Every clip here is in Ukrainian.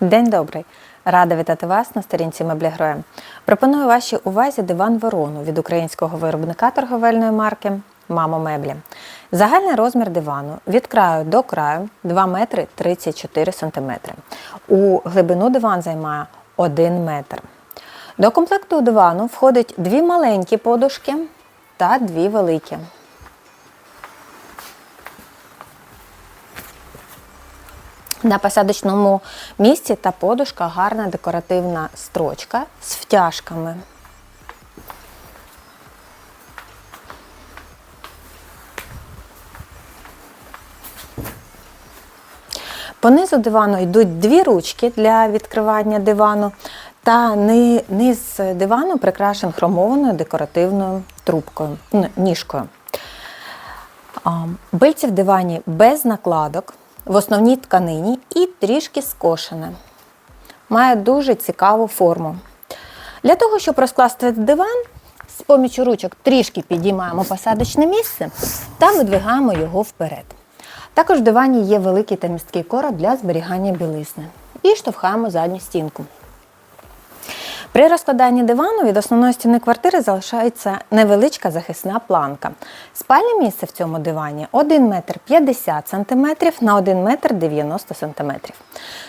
День добрий! Рада вітати вас на сторінці Меблі Героя. Пропоную вашій увазі диван Ворону від українського виробника торговельної марки Мамо Меблі. Загальний розмір дивану від краю до краю 2 метри 34 сантиметри. У глибину диван займає 1 метр. До комплекту дивану входить дві маленькі подушки та дві великі. На посадочному місці та подушка гарна декоративна строчка з втяжками. По низу дивану йдуть дві ручки для відкривання дивану, та низ дивану прикрашен хромованою декоративною трубкою, ніжкою. Бильці в дивані без накладок, в основній тканині і трішки скошене. Має дуже цікаву форму. Для того, щоб розкласти диван, з помічю ручок трішки підіймаємо посадочне місце та видвигаємо його вперед. Також в дивані є великий та місткий короб для зберігання білизни. І штовхаємо задню стінку. При розкладанні дивану від основної стіни квартири залишається невеличка захисна планка. Спальне місце в цьому дивані 1 метр 50 см на 1 метр 90 см.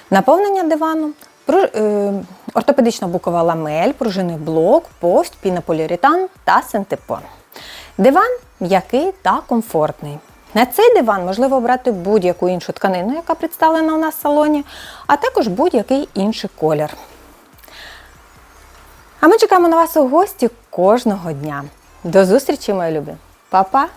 Наповнення дивану е, ортопедична букова ламель, пружинний блок, повсть, пінополіуретан та синтепон. Диван м'який та комфортний. На цей диван можливо обрати будь-яку іншу тканину, яка представлена у нас в салоні, а також будь-який інший колір. А ми чекаємо на вас у гості кожного дня. До зустрічі, мої любі. Па-па!